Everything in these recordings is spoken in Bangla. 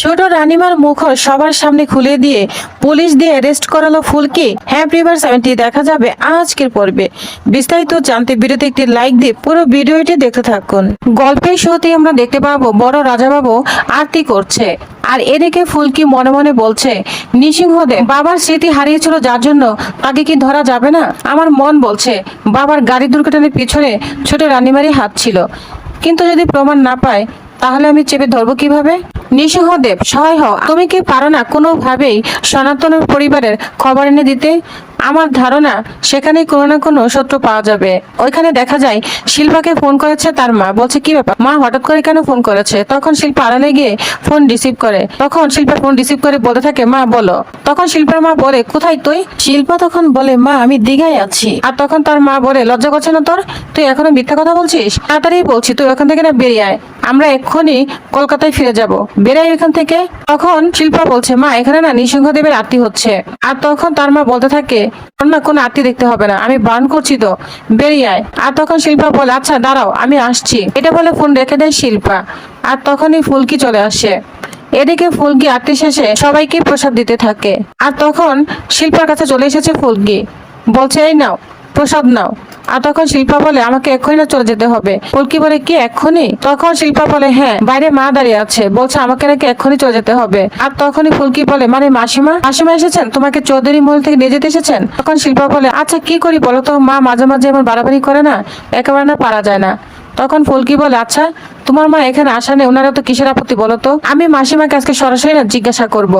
ছোট রানিমার মুখর সবার সামনে খুলে দিয়ে পুলিশ দিয়ে অ্যারেস্ট করালো ফুলকি। হ্যাঁ বার সেভেন্টি দেখা যাবে আজকের পর্বে। বিস্তারিত জানতে ভিডিওতে একটি লাইক দিয়ে পুরো ভিডিওটি দেখতে থাকুন। গল্পের শুরুতেই আমরা দেখতে পাবো বড় রাজাবাবু আরতি করছে। আর এদিকে ফুলকি মনে মনে বলছে নৃসিংহদেব বাবার স্মৃতি হারিয়েছিল যার জন্য তাকে কি ধরা যাবে না? আমার মন বলছে, বাবার গাড়ি দুর্ঘটনার পিছনে ছোট রানীমারি হাত ছিল। কিন্তু যদি প্রমাণ না পায়, তাহলে আমি চেপে ধরবো কীভাবে? নৃসিংহদেব, সহায় হও। তুমি কি পারো না কোনোভাবেই সনাতনের পরিবারের খবর এনে দিতে? আমার ধারণা সেখানে কোনো না কোনো সূত্র পাওয়া যাবে। ওইখানে দেখা যায়, শিল্পাকে ফোন করেছে তার মা। বলছে, কি ব্যাপার? মা হঠাৎ করে কেন ফোন করেছে? তখন শিল্পা আড়ালে গিয়ে ফোন রিসিভ করে। তখন শিল্পা ফোন রিসিভ করে বলতে থাকে, মা, বলো। তখন শিল্পার মা বলে, কোথায় তুই? শিল্পা তখন বলে, মা, আমি দীঘায় আছি। আর তখন তার মা বলে, লজ্জা করছে না তোর? তুই এখনও মিথ্যা কথা বলছিস? তাড়াতাড়ি বলছি, তুই ওখান থেকে না বেরিয়ে আয়। আমরা এক্ষুনি কলকাতায় ফিরে যাব। বেরাই এখান থেকে? তখন শিল্পা বলছে, মা, এখানে না নৃসিংহদেবের আরতি হচ্ছে। আর তখন তার মা বলতে থাকে, "তোর না কোনো আরতি দেখতে হবে না, আমি বারণ করছি তো, বেরিয়ে আয়। আর তখন শিল্পা বলে আচ্ছা দাঁড়াও, আমি আসছি। এটা বলে ফোন রেখে দেয় শিল্পা। আর তখনই ফুলকি চলে আসে। এদিকে ফুলকি আরতি শেষে সবাইকে প্রসাদ দিতে থাকে। আর তখন শিল্পার কাছে চলে এসেছে ফুলকি। বলছে, এই নাও। প্রসাদ নাও। আর তখন শিল্পা বলে, আমাকে এক্ষুনি না চলে যেতে হবে। ফুলকি বলে, কি, এক্ষুনি? তখন শিল্পা বলে হ্যাঁ বাইরে মা দাঁড়িয়ে আছে। বলছে, আমাকে নাকি এক্ষুনি চলে যেতে হবে। আর তখনই ফুলকি বলে মানে মাসিমা? মাসিমা এসেছেন? তোমাকে চৌধুরী মহল থেকে নিয়ে যেতে এসেছেন? তখন শিল্পা বলে আচ্ছা কি করি বলো তো? মা মাঝে মাঝে এমন বাড়াবাড়ি করে না, একেবারে না পারা যায় না। তখন ফুলকি বলে আচ্ছা তোমার মা এখানে আসা নেই ওনারা তো কিসের আপত্তি বলো তো? আমি মাসিমাকে আজকে সরাসরি না জিজ্ঞাসা করব।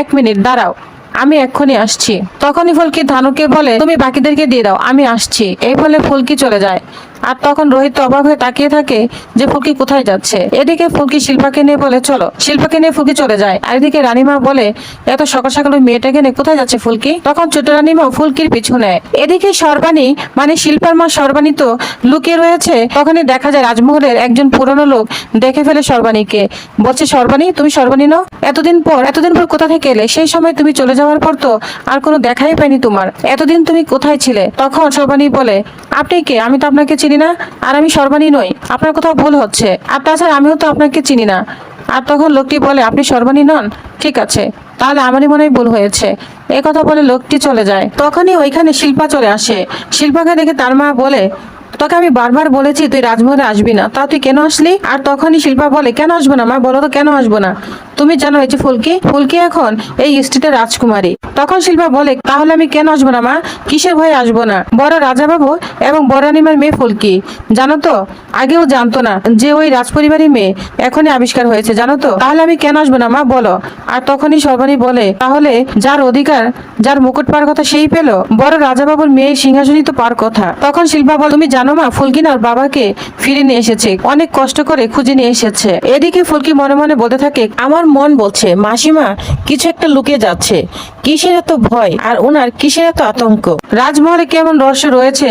এক মিনিট, দাঁড়াও। আমি এক্ষুনি আসছি। তখনই ফলকি ধানুকে বলে, তুমি বাকিদেরকে দিয়ে দাও, আমি আসছি। এই ফলে ফুলকি চলে যায়। আর তখন রোহিত অবাক হয়ে তাকিয়ে থাকে যে ফুলকি কোথায় যাচ্ছে। এদিকে ফুলকি শিল্পাকে নিয়ে বলে, চলো। শিল্পাকে নিয়ে ফুলকি চলে যায়। আর এদিকে রানীমা বলে, এত সকাল সকাল ওই মেয়েটাকে নিয়ে কোথায় যাচ্ছে ফুলকি? তখন ছোট রানীমা ফুলকির পিছু নেয়। এদিকে সর্বাণী মানে শিল্পার মা সর্বাণী তো লুকিয়ে রয়েছে, তখনই দেখা যায় রাজমহলের একজন পুরনো লোক দেখে ফেলে সর্বাণীকে। বলছে, সর্বাণী, তুমি সর্বাণী নও? এতদিন পর এতদিন পর কোথা থেকে এলে? সেই সময় তুমি চলে যাওয়ার পর তো আর কোনো দেখাই পাইনি তোমার। এতদিন তুমি কোথায় ছিলে? তখন সর্বাণী বলে, আপনি কে? আমি তো আপনাকে চিনি না, আর আমি সর্বাণী নই। আপনার কোথাও ভুল হচ্ছে। আর তাছাড়া আমিও তো আপনাকে চিনি না। আর তখন লোকটি বলে, আপনি সর্বাণী নন? ঠিক আছে। তাহলে আমারই মনে ভুল হয়েছে। এ কথা বলে লোকটি চলে যায়। তখনই ওইখানে শিল্পা চলে আসে। শিল্পাকে দেখে তার মা বলে, তোকে আমি বারবার বলেছি, তুই রাজমহলে আসবি না। তা তুই কেন আসলি? আর তখনই শিল্পা বলে, কেন আসব না মা? বলো তো কেন আসব না? তুমি জানো এই যে ফুলকি? ফুলকি এখন এই স্ট্রিটের রাজকুমারী। তখন শিল্পা বলে, তাহলে আমি কেন আসব না, মা? কিসের ভয়ে আসব না? বড় রাজা বাবু এবং বড় রানিমার মেয়ে ফুলকি। জানো তো, আগেও জানতো না যে ওই রাজপরিবারের মেয়ে এখনই আবিষ্কার হয়েছে, জানো তো? তাহলে আমি কেন আসব না, মা? বলো। আর তখনই সর্বাণী বলে, তাহলে যার অধিকার, যার মুকুট পাওয়ার কথা সেই পেল? বড় রাজা বাবুর মেয়ে সিংহাসনই তো পার কথা। তখন শিল্পা বল, তুমি জানো, মা ফুলকিন আর বাবাকে ফিরে নিয়ে এসেছে। অনেক কষ্ট করে খুঁজে নিয়ে এসেছে। এদিকে ফুলকি মনে মনে বলতে থাকে, আমার মন বলছে, মাসিমা, কিছু একটা লুকে যাচ্ছে। কিসের এত ভয়? আর ওনার কিসের এত আতঙ্ক? রাজমহলে কেমন রহস্য রয়েছে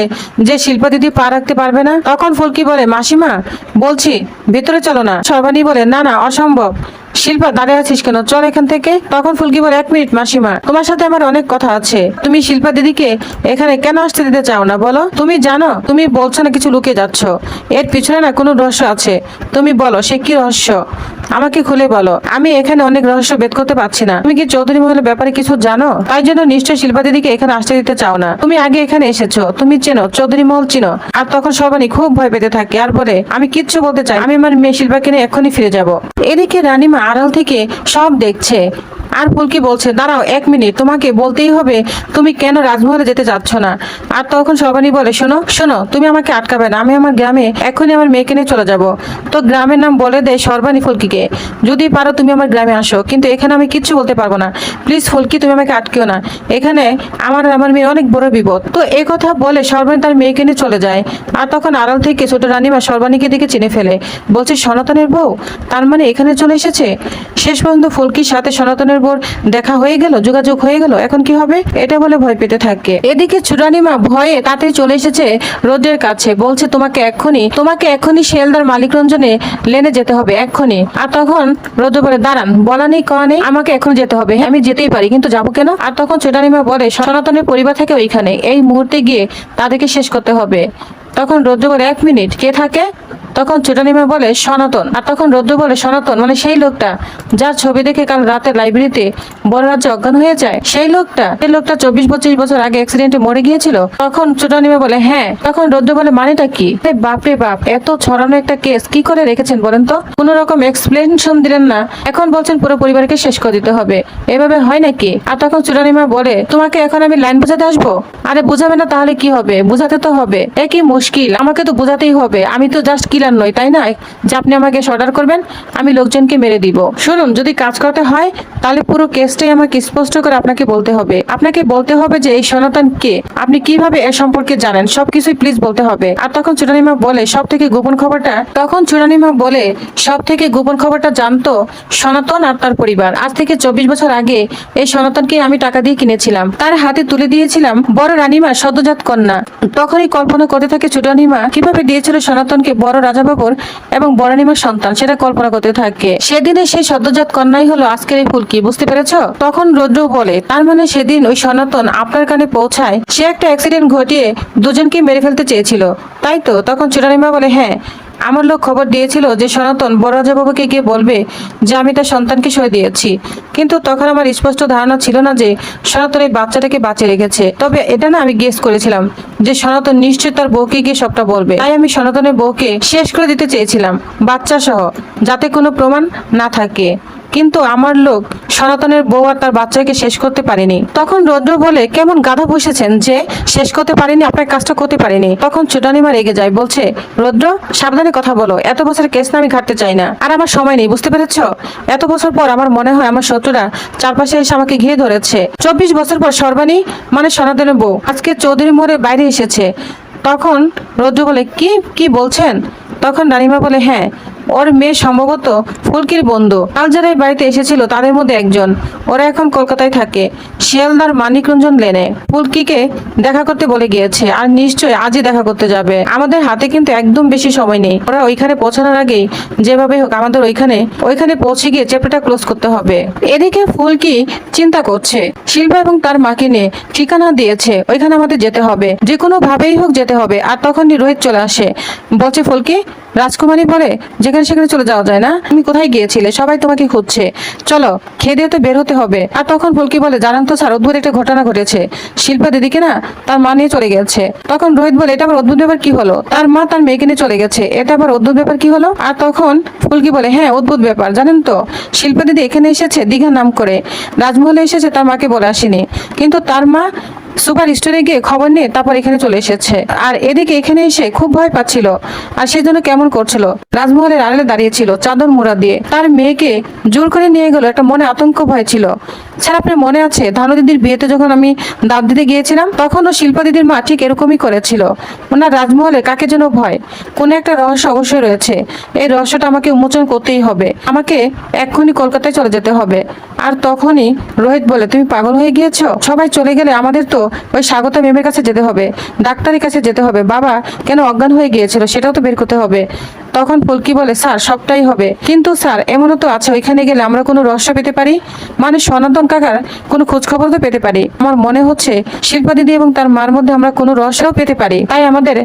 যে শিল্পা দিদি পা রাখতে পারবে না? তখন ফুলকি বলে, মাসিমা, বলছি, ভেতরে চলো না। সর্বাণী বলে, না না, অসম্ভব। শিল্পা, দাঁড়িয়ে আছিস কেন? চল এখান থেকে। তখন ফুলকি বলে, এক মিনিট, মাসিমা। তোমার সাথে আমার অনেক কথা আছে। তুমি শিল্পা দিদিকে এখানে কেন আসতে দিতে চাও না, বলো? তুমি জানো, তুমি বলছো না কিছু লুকিয়ে যাচ্ছ। এর পিছনে না কোনো রহস্য আছে। তুমি বলো, সে কি রহস্য? আমাকে খুলে বলো। আমি এখানে অনেক রহস্য বেদ করতে পারছি না। তুমি কি চৌধুরী মহলের ব্যাপারে কিছু জানো? তাই জন্য নিশ্চয় শিল্পা দিদিকে এখানে আসতে দিতে চাও না। তুমি আগে এখানে এসেছ। তুমি চেনো, চৌধুরী মহল চিনো। আর তখন সবাই খুব ভয় পেতে থাকে। আর বলে, আমি কিচ্ছু বলতে চাই আমি আমার মেয়ে শিল্পাকে নিয়ে এক্ষুনি ফিরে যাব। এদিকে রানীমা আড়াল থেকে সব দেখছে। আর ফুলকি বলছে, দাঁড়াও, এক মিনিট, তোমাকে বলতেই হবে তুমি কেন রাজমহলে যেতে যাচ্ছ না? আর তখন সবানি বলে, শোনো শোনো, তুমি আমাকে আটকাবে না, আমি আমার গ্রামে এখনই আমার মেয়েকে নিয়ে চলে যাব। তো গ্রামের নাম বলে দেয় সর্বাণী ফুলকিকে, যদি পারো তুমি আমার গ্রামে আসো, কিন্তু এখানে আমি কিচ্ছু বলতে পারব না। প্লিজ ফুলকি, তুমি আমাকে আটকেও না। এখানে আমার আমার মেয়ে অনেক বড় বিপদ। তো এই কথা বলে সর্বাণী তার মেয়েকে নিয়ে চলে যায়। আর তখন আড়াল থেকে ছোট রানীমা সর্বাণীকে দিকে চিনে ফেলে। বলছে, সনাতনের বউ? তার মানে এখানে চলে এসেছে? শেষ পর্যন্ত ফুলকির সাথে সনাতনের বউর দেখা হয়ে গেল, যোগাযোগ হয়ে গেল, এখন কি হবে? এটা বলে ভয় পেতে থাকে। এদিকে চুরানিমা ভয়ে তাতে চলে এসেছে রোদের কাছে, বলছে, তোমাকে এক্ষুনি তোমাকে এক্ষুনি শেলদার মালিক রঞ্জনে লেনে যেতে হবে, এক্ষুনি। আর তখন রোদ বলে, দাঁড়ান, বলা নেই, কওয়া নেই, আমাকে এখন যেতে হবে। আমি যেতেই পারি, কিন্তু যাব কেন? আর তখন চুরানিমা বলে, সনাতনের পরিবার থেকে ওইখানে, এই মুহূর্তে গিয়ে তাদেরকে শেষ করতে হবে। তখন রোদ্র বলে, এক মিনিট, কে থাকে? তখন চুটানিমা বলে, সনাতন। আর তখন রৌদ্র বলে, সনাতন মানে সেই লোকটা যার ছবি দেখে কাল রাতে লাইব্রেরিতে বড় রাজ্যে অজ্ঞান হয়ে যায়, সেই লোকটা সেই লোকটা চব্বিশ পঁচিশ বছর আগে অ্যাক্সিডেন্টে মরে গিয়েছিল। তখন চুটানিমা বলে হ্যাঁ। তখন রৌদ্র বলে, মানেটা কি? বাপরে বাপ, এত ছড়ানো একটা কেস কি করে রেখেছেন বলেন তো? কোনো রকম এক্সপ্লেনেশন দিলেন না। এখন বলছেন পুরো পরিবারকে শেষ করে দিতে হবে। এভাবে হয় নাকি? আর তখন চুটানিমা বলে, তোমাকে এখন আমি লাইন বোঝাতে আসব? আরে বুঝাবে না তাহলে কি হবে? বুঝাতে তো হবে। একই মুশকিল? আমাকে তো বোঝাতেই হবে। আমি তো জাস্ট কিলার নই তাই না? যে আপনি আমাকে অর্ডার করবেন, আমি লোকজনকে মেরে দিব। শুনুন, যদি কাজ করতে হয়, তাহলে পুরো কেসটাই আমাকে স্পষ্ট করে আপনাকে বলতে হবে। আপনাকে বলতে হবে যে এই সনাতন কে? আপনি কীভাবে এ সম্পর্কে জানেন? সবকিছুই প্লিজ বলতে হবে। আর তখন চুরানিমা বলে সব থেকে গোপন খবরটা? তখন চুরানিমা বলে সব থেকে গোপন খবরটা জানতো সনাতন আর তার পরিবার। আজ থেকে চব্বিশ বছর আগে এই সনাতনকে আমি টাকা দিয়ে কিনেছিলাম। তার হাতে তুলে দিয়েছিলাম বড় রানীমা সদ্যজাত কন্যা। তখনই কল্পনা করতে থাকে চুটানিমা কীভাবে দিয়েছিল সনাতনকে বড় রাজাবাবুর এবং বরানিমার সন্তান, সেটা কল্পনা করতে থাকে। সেদিনে সেই সদ্যজাত কন্যাই হলো আজকের এই ফুলকি, বুঝতে পেরেছ? তখন রৌদ্র বলে, তার মানে সেদিন ওই সনাতন আপনার কানে পৌঁছায়, সে একটা অ্যাক্সিডেন্ট ঘটিয়ে দুজনকে মেরে ফেলতে চেয়েছিল। তাই তো? তখন চুরানিমা বলে হ্যাঁ আমার লোক খবর দিয়েছিল যে সনাতন বড় গিয়ে বলবে যে আমি তার সন্তানকে সরে দিয়েছি। কিন্তু তখন আমার স্পষ্ট ধারণা ছিল না যে সনাতন এই বাচ্চাটাকে বাঁচিয়ে রেখেছে। তবে এটা না আমি গেস করেছিলাম যে সনাতন নিশ্চয় তার বউকে গিয়ে সবটা বলবে। তাই আমি সনাতনের বউকে শেষ করে দিতে চেয়েছিলাম বাচ্চা সহ যাতে কোনো প্রমাণ না থাকে। কিন্তু আমার লোক সনাতনের বউ আর তার বাচ্চাকে শেষ করতে পারেনি। তখন রৌদ্র বলে, কেমন গাধা বসেছেন যে শেষ করতে পারেনি, আপনার কাজটা করতে পারেনি। তখন চুটানিমা রেগে যায়, বলছে, রৌদ্র, সাবধানে কথা বলো, এত বছর কেস না আমি ঘাটতে চাই না। আর আমার সময় নেই, বুঝতে পেরেছ? এত বছর পর আমার মনে হয় আমার শত্রুরা চারপাশে এসে আমাকে ঘিরে ধরেছে। চব্বিশ বছর পর সর্বাণী মানে সনাতনের বউ, আজকে চৌধুরী মোড়ে বাইরে এসেছে। তখন রৌদ্র বলে, কি কি বলছেন? তখন রানিমা বলে হ্যাঁ ওর মেয়ে সম্ভবত ফুলকির বন্ধু। কাল যারা বাড়িতে এসেছিল, তাদের মধ্যে একজন। ওরা এখন কলকাতায় থাকে। শিয়ালদার মানিকরঞ্জন লেনে। ফুলকিকে দেখা করতে বলে গিয়েছে, আর নিশ্চয়ই আজই দেখা করতে যাবে। আমাদের হাতে কিন্তু একদম বেশি সময় নেই। ওরা ওইখানে পৌঁছানোর আগেই যেভাবে হোক আমাদের ওইখানে ওইখানে পৌঁছে গিয়ে চ্যাপ্টারটা ক্লোজ করতে হবে। এদিকে ফুলকি চিন্তা করছে। শিল্পা এবং তার মাকে নিয়ে ঠিকানা দিয়েছে, ওইখানে আমাদের যেতে হবে। যে কোনো ভাবেই হোক যেতে হবে, আর তখনই রোহিত চলে আসে। বলছে, ফুলকি, রাজকুমারী বলে যেখানে সেখানে চলে যাওয়া যায় না। তুমি কোথায় গিয়েছিলে? সবাই তোমাকে খুঁজছে। চলো, খেয়ে দিয়ে তো বের হতে হবে। আর তখন ফুলকি বলে, জানান তো স্যার, অদ্ভুত একটা ঘটনা ঘটেছে। শিল্পা দিদিকে না, তার মা নিয়ে চলে গেছে। তখন রোহিত বলে, এটা আবার অদ্ভুত ব্যাপার কি হলো? তার মা তার মেয়েকে নিয়ে চলে গেছে। এটা আবার অদ্ভুত ব্যাপার কি হলো? আর তখন ফুলকি বলে হ্যাঁ অদ্ভুত ব্যাপার, জানেন তো, শিল্পা দিদি এখানে এসেছে দীঘা নাম করে। রাজমহলে এসেছে, তার মাকে বলে আসেনি। কিন্তু তার মা সুপার স্টোরে গিয়ে খবর নিয়ে তারপর এখানে চলে এসেছে। আর এদিকে এখানে এসে খুব ভয় পাচ্ছিল আর সেই জন্য কেমন করছিল। রাজমহলের আড়ালে দাঁড়িয়েছিল চাদর মোড়া দিয়ে। তার মেয়েকে জোর করে নিয়ে গেল একটা মনে আতঙ্ক ভয় ছিল। স্যার আপনার মনে আছে ধানু দিদির বিয়েতে যখন আমি দাঁত দিতে গিয়েছিলাম, তখন ও শিল্পা দিদির মা ঠিক এরকমই করেছিল। ওনার রাজমহলে কাকে যেন ভয়? কোনো একটা রহস্য অবশ্যই রয়েছে। এই রহস্যটা আমাকে উন্মোচন করতেই হবে। আমাকে এক্ষুনি কলকাতায় চলে যেতে হবে। আর তখনই রোহিত বলে, তুমি পাগল হয়ে গিয়েছো? সবাই চলে গেলে আমাদের তো ওই স্বাগতা ম্যামের কাছে যেতে হবে, ডাক্তারের কাছে যেতে হবে। বাবা, কেন অজ্ঞান হয়ে গিয়েছিল সেটাও তো বের করতে হবে। তখন ফুলকি বলে, স্যার, সবটাই হবে। কিন্তু স্যার, এমনও তো আছে, ওইখানে গেলে আমরা কোনো রহস্য পেতে পারি? মানে সনাতন কাকার কোনো খোঁজ খবর তো পেতে পারি? আমার মনে হচ্ছে শিল্পা দিদি এবং তার মার মধ্যে আমরা কোনো রহস্যও পেতে পারি। তাই আমাদের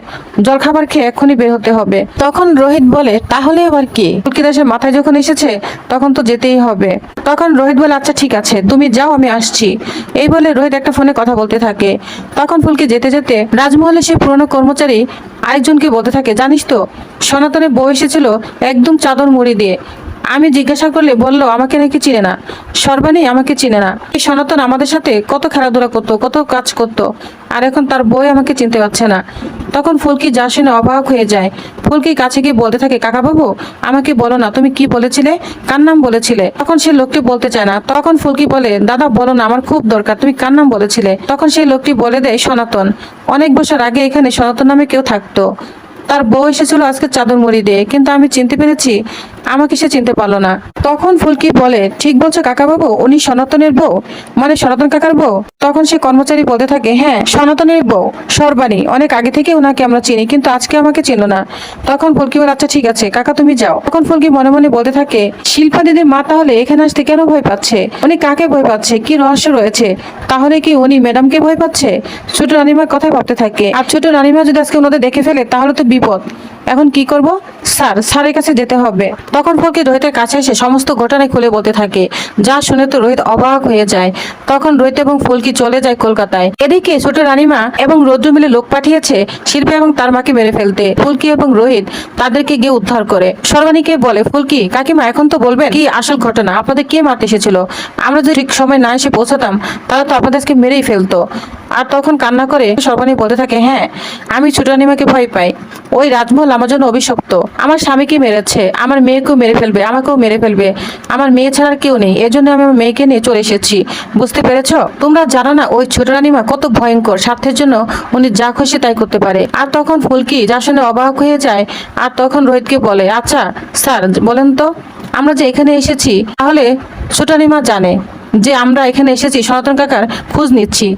জলখাবার খেয়ে এক্ষুনি বের হতে হবে। তখন রোহিত বলে, তাহলে আবার কি? ফুলকি দাসের মাথায় যখন এসেছে, তখন তো যেতেই হবে। তখন রোহিত বলে আচ্ছা ঠিক আছে, তুমি যাও, আমি আসছি। এই বলে রোহিত একটা ফোনে কথা বলতে থাকে। তখন ফুলকে যেতে যেতে রাজমহলে সে পুরনো কর্মচারী আরেকজনকে বলতে থাকে, জানিস তো সনাতনে বউ এসেছিল একদম চাদর মুড়ি দিয়ে। আমি জিজ্ঞাসা করলে বলল, আমাকে নাকি চিনে না। সর্বাণী আমাকে চিনে না। এই সনাতন আমাদের সাথে কত খেলাধুলা করতো, কত কাজ করতো, আর এখন তার বই আমাকে চিনতে পারছে না। তখন ফুলকি যা শুনে অবাক হয়ে যায়। ফুলকি কাছে গিয়ে বলতে থাকে কাকা বাবু আমাকে বলো না, তুমি কি বলেছিলে? কার নাম বলেছিলে? তখন সে লোকটি বলতে চায় না। তখন ফুলকি বলে, দাদা, বলো না, আমার খুব দরকার, তুমি কার নাম বলেছিলে? তখন সেই লোকটি বলে দেয়, সনাতন। অনেক বছর আগে এখানে সনাতন নামে কেউ থাকতো। তার বউ এসেছিল আজকে চাদর মুড়ি দিয়ে, কিন্তু আমি চিনতে পেরেছি আমাকে সে চিনতে পারল না। তখন ফুলকি বলে, ঠিক বলছো কাকা বাবু উনি সনাতনের বউ? মানে সনাতন কাকার বউ? তখন সে কর্মচারী বলতে থাকে হ্যাঁ সনাতনের বউ সর্বাণী অনেক আগে থেকে ওনাকে আমরা চিনি, কিন্তু আজকে আমাকে চিনো না। তখন ফুলকি বলে আচ্ছা ঠিক আছে, কাকা, তুমি যাও। তখন ফুলকি মনে মনে বলতে থাকে, শিল্পা দিদির মা তাহলে এখানে আসতে কেন ভয় পাচ্ছে? উনি কাকে ভয় পাচ্ছে? কি রহস্য রয়েছে? তাহলে কি উনি ম্যাডামকে ভয় পাচ্ছে? ছোট রানিমার কথাই ভাবতে থাকে। আর ছোট রানিমা যদি আজকে ওনাদের দেখে ফেলে, তাহলে তো বিপদ। এখন কি করব? স্যার, স্যারের কাছে যেতে হবে। তখন ফকির রোহিতের কাছে এসে সমস্ত ঘটনা খুলে বলতে থাকে। যা শুনে তো রোহিত অবাক হয়ে যায়। তখন রোহিত এবং ফুলকি চলে যায় কলকাতায়। এদিকে ছোট রানীমা এবং রৌদ্র মিলে লোক পাঠিয়েছে শিল্পী এবং তার মাকে মেরে ফেলতে। ফুলকি এবং রোহিত তাদেরকে গিয়ে উদ্ধার করে। সর্বাণীকে বলে, ফুলকি, কাকিমা, এখন তো বলবেন? কি আসল ঘটনা? আপনাদের কে মারতে এসেছিল? আমরা যদি ঠিক সময় না এসে পৌঁছাতাম, তাহলে তো আপনাদেরকে মেরেই ফেলতো। আর তখন কান্না করে সর্বাণী বলতে থাকে হ্যাঁ আমি ছোট রানীমাকে ভয় পাই। ওই রাজমহল আমার জন্য অভিশপ্ত। আমার স্বামীকে মেরেছে, আমার মেয়েকেও মেরে ফেলবে, আমাকেও মেরে ফেলবে। আমার মেয়ে ছাড়া কেউ নেই, এজন্য আমি আমার মেয়েকে নিয়ে চলে এসেছি। বুঝতে পেরেছ? তোমরা জানো না, ওই ছোট রানিমা কত ভয়ঙ্কর, স্বার্থের জন্য উনি যা খুশি তাই করতে পারে। আর তখন ফুলকি যার শুনে অবাক হয়ে যায়, আর তখন রোহিতকে বলে আচ্ছা স্যার, বলেন তো, আমরা যে এখানে এসেছি, তাহলে ছোট রানীমা জানে যে আমরা এখানে এসেছি, সনাতন কাকার খোঁজ নিচ্ছি।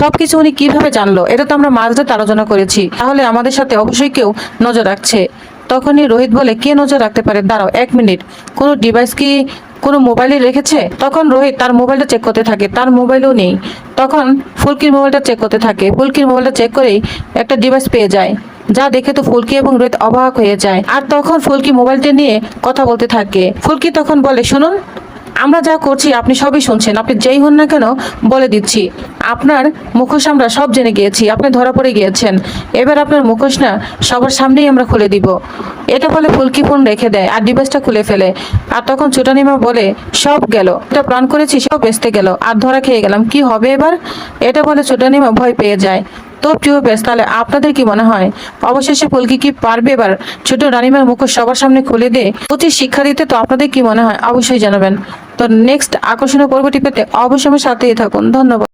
সবকিছু উনি কীভাবে জানলো, এটা তো আমরা মাঝ আলোচনা করেছি। তাহলে আমাদের সাথে অবশ্যই কেউ নজর রাখছে। তখনই রোহিত বলে, কে নজর রাখতে পারে? দাঁড়াও, এক মিনিট। কোনো ডিভাইস কি কোনো মোবাইলে রেখেছে? তখন রোহিত তার মোবাইলটা চেক করতে থাকে, তার মোবাইলও নেই। তখন ফুলকির মোবাইলটা চেক করতে থাকে। ফুলকির মোবাইলটা চেক করেই একটা ডিভাইস পেয়ে যায়, যা দেখে তো ফুলকি এবং রোহিত অবাক হয়ে যায়। আর তখন ফুলকি মোবাইলটা নিয়ে কথা বলতে থাকে। ফুলকি তখন বলে, শুনুন আমরা যা করছি, আপনি সবই শুনছেন। আপনি যেই হন না কেন, বলে দিচ্ছি। আপনার মুখোশ আমরা সব জেনে গিয়েছি। আপনি ধরা পড়ে গিয়েছেন। এবার আপনার মুখোশ না, সবার সামনেই আমরা খুলে দিব। এটা বলে ফুলকি ফোন রেখে দেয় আর ডিভাইসটা খুলে ফেলে। আর তখন চুটানিমা বলে, সব গেল। এটা প্ল্যান করেছি, সব বেসতে গেল। আর ধরা খেয়ে গেলাম। কি হবে এবার? এটা বলে চুটানিমা ভয় পেয়ে যায়। তো প্রিয় ব্যাস, তাহলে আপনাদের কি মনে হয়? অবশেষে পলকি কি পারবে? এবার ছোট রানিমার মুখোশ সবার সামনে খুলে দিয়ে প্রতি শিক্ষা দিতে, তো আপনাদের কি মনে হয়? অবশ্যই জানাবেন। তো নেক্সট আকর্ষণীয় পর্বটি পেতে অবশ্যই সাথেই থাকুন। ধন্যবাদ।